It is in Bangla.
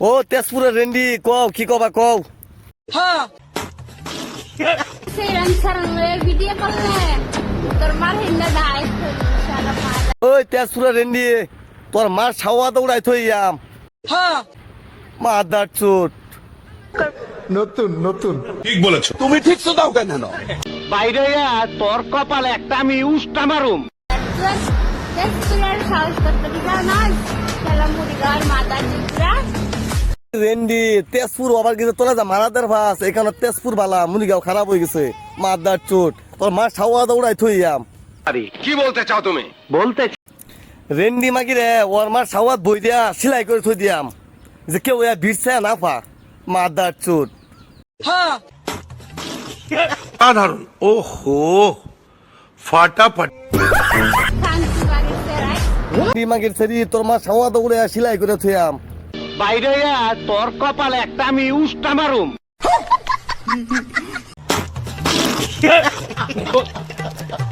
ও তেজপুরের রেন্ডি কও কি কবা কও। মাথা ওই তেজপুরের রেন্ডি তোর মার ছাওয়া দৌড়াই থই আম। মাদার চোট। নতুন নতুন। ঠিক বলেছ। বাইরে তোর কপালে একটা আমি উষ্টা মারুম। তেজপুরের রেন্ডি তেজপুর আবার গেছে তোরা যা মারাদের ভাস এখানে তেজপুর বালা মুনিগাঁও খারাপ হয়ে গেছে মাদার চোট তোর মার ছাওয়া দৌড়াই থই আম। কি বলতে চাও তুমি? বলতে রেন্ডি মাগি রে ওর মার ছাওয়াত বই দিয়া সেলাই করে থই দিয়াম যে কেউ ইয়া ভিড়ছে না পা মাদার চোট। সাধারণ ওহো ফাটাফাটি। মাগির সেরি তোর মা সাওয়া দৌড়ে সেলাই করে থুয়াম বাইরে তোর কপালে একটা আমি উষ্টা মারুম।